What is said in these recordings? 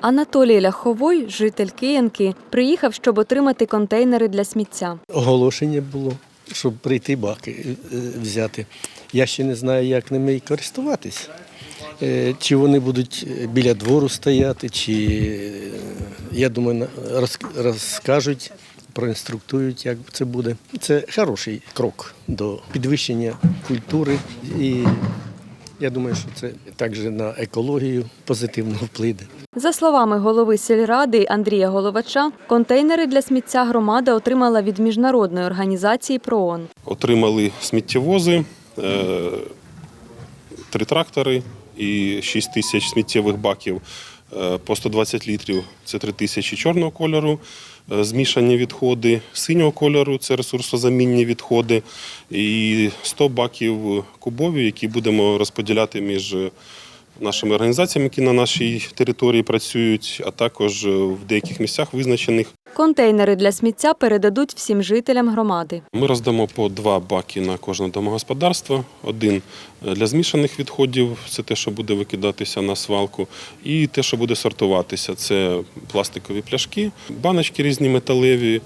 Анатолій Ляховой, житель Киянки, приїхав, щоб отримати контейнери для сміття. Оголошення було, щоб прийти баки е, взяти. Я ще не знаю, як ними користуватись. Е, Чи вони будуть біля двору стояти, чи е, я думаю, розкажуть, проінструктують, як це буде. Це хороший крок до підвищення культури і я думаю, що це також на екологію позитивно вплине. За словами голови сільради Андрія Головача, контейнери для сміття громада отримала від міжнародної організації ПРООН. Отримали сміттєвози, е, три трактори і 6 тисяч сміттєвих баків по 120 літрів. Це 3 тисячі чорного кольору, е, змішані відходи синього кольору, це ресурсозамінні відходи, і 100 баків кубові, які будемо розподіляти між нашими організаціями, які на нашій території працюють, а також в деяких місцях визначених Контейнери для сміття передадуть всім жителям громади. Ми роздамо по два баки на кожне домогосподарство. Один е, для змішаних відходів, це те, що буде викидатися на свалку, і те, що буде сортуватися, це пластикові пляшки, баночки різні металеві,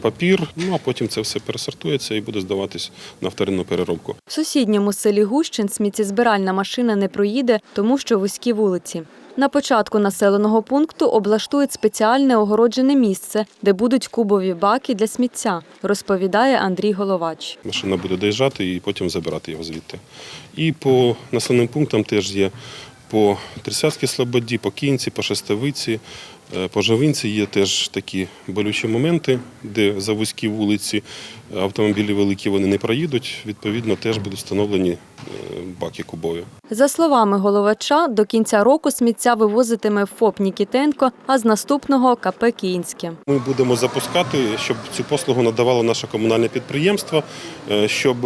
папір. Ну а потім це все пересортується і буде здаватись на вторинну переробку. В сусідньому селі Гущин сміттєзбиральна машина не проїде, тому що вузькі вулиці. На початку населеного пункту облаштують спеціальне огороджене місце, де будуть кубові баки для сміття, розповідає Андрій Головач. Машина буде доїжджати і потім забирати його звідти. І по населеним пунктам теж є по Тридцятській Слободі, по Кінці, по Шестовиці, е, по Жавинці є теж такі болючі моменти, де за вузькі вулиці автомобілі великі вони не проїдуть. Відповідно, теж будуть встановлені е, баки кубові. За словами головача, до кінця року сміття вивозитиме ФОП Нікітенко, а з наступного КП Київське. Ми будемо запускати, щоб цю послугу надавало наше комунальне підприємство, е, щоб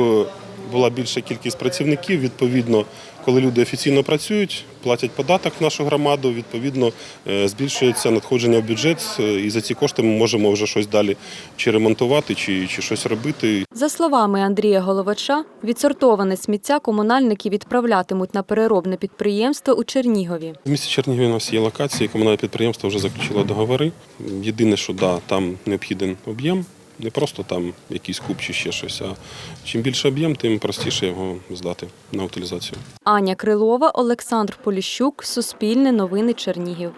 була більша кількість працівників. Відповідно, коли люди офіційно працюють, платять податок в нашу громаду, відповідно е, збільшується надходження в бюджет, е, і за ці кошти ми можемо вже щось далі чи ремонтувати, чи, чи щось робити. За словами Андрія Головача, відсортоване сміття комунальники відправлятимуть на переробне підприємство у Чернігові. В місті Чернігові у нас є локації, комунальне підприємство вже заключило договори. Єдине, що да, там необхідний об'єм, не просто там якийсь куб ще щось, а чим більше об'єм, тим простіше його здати на утилізацію. Аня Крилова, Олександр Поліщук, Суспільне новини Чернігів.